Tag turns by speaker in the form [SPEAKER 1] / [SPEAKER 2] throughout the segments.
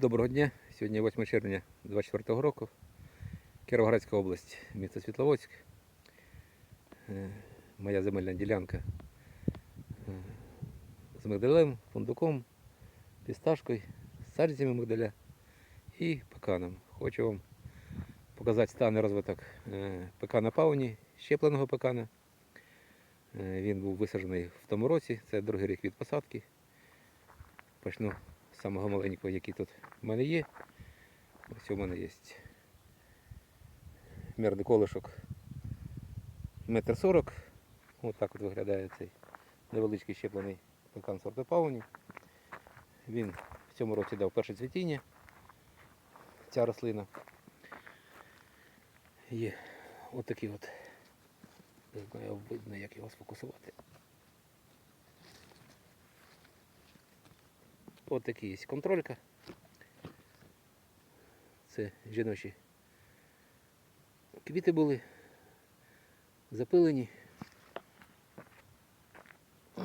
[SPEAKER 1] Доброго дня. Сьогодні 8 червня 24 року. Кіровоградська область, місто Світловодськ. Е, Моя земельна ділянка е, з мигдалем, фундуком, пісташкою, саджанцями мигдаля і пеканом. Хочу вам показати стан і розвиток е, пекана пауні, щепленого пекана. Він був висаджений в тому році, це другий рік від посадки. Почну самого маленького, який тут в мене є. Ось у мене є мірний колишок метр сорок. Ось так от виглядає цей невеличкий щеплений пекан сорту пауні. Він в цьому році дав перше цвітіння. Ця рослина. Є отакий от. Не знаю, видно, як його сфокусувати. Ось такий є контролька. Це жіночі квіти були запилені.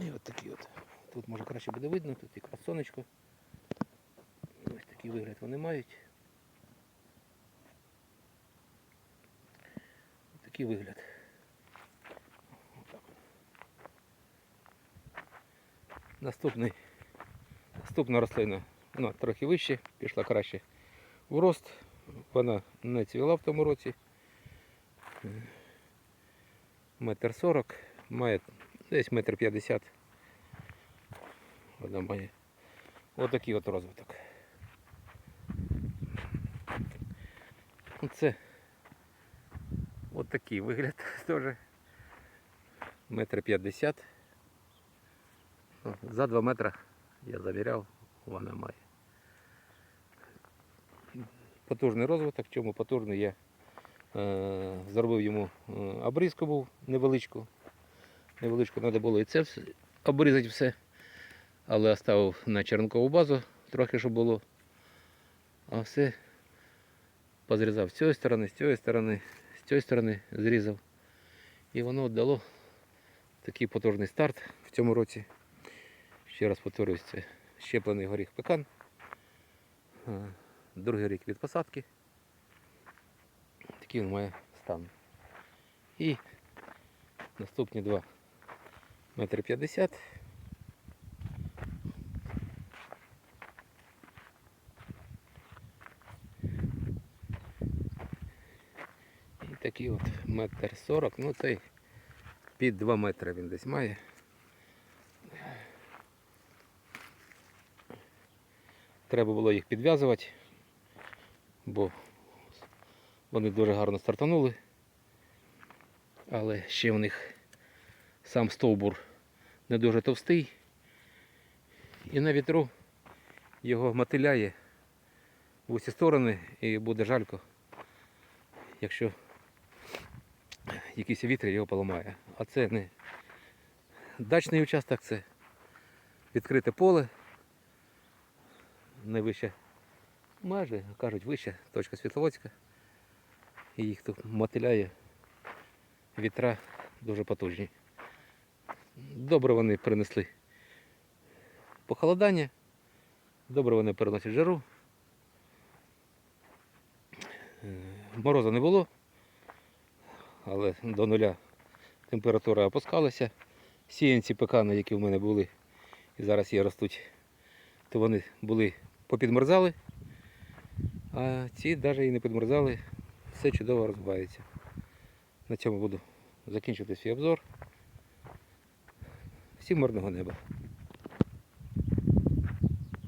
[SPEAKER 1] І от такі от. Тут може краще буде видно, тут якраз сонечко. Ось такий вигляд вони мають. Ось такий вигляд. Наступний Наступна рослина вона трохи вище, пішла краще в рост. Вона не цвіла в тому році. Метр сорок, має десь метр п'ятдесят. Вона має отакий от розвиток. Це отакий вигляд теж. Метр п'ятдесят. За два метри я завіряв, вона має. Потужний розвиток, чому потужний я е, зробив йому е, обрізку був невеличку. Невеличку треба було і це все, обрізати все. Але оставив на черенкову базу трохи, щоб було. А все позрізав з цієї сторони, з цієї сторони, з цієї сторони зрізав. І воно дало такий потужний старт в цьому році. Ще раз повторюсь, це щеплений горіх пекан. Е, Другий рік від посадки. Такий він має стан. І наступні два метри п'ятдесят. І такий от метр сорок, ну цей під 2 метри він десь має. Треба було їх підв'язувати, бо вони дуже гарно стартанули. Але ще в них сам стовбур не дуже товстий. І на вітру його мотиляє в усі сторони і буде жалько, якщо якийсь вітер його поламає. А це не дачний участок, це відкрите поле найвища, майже кажуть, вища точка Світловодська. І їх тут мотиляє вітра дуже потужні. Добре вони принесли похолодання, добре вони переносять жару. Е, Морозу не було, але до нуля температура опускалася. Сіянці пекани, які в мене були і зараз є ростуть, то вони були попідмерзали, а ці навіть і не підмерзали, все чудово розбавиться. На цьому буду закінчувати свій обзор. Всім мирного неба.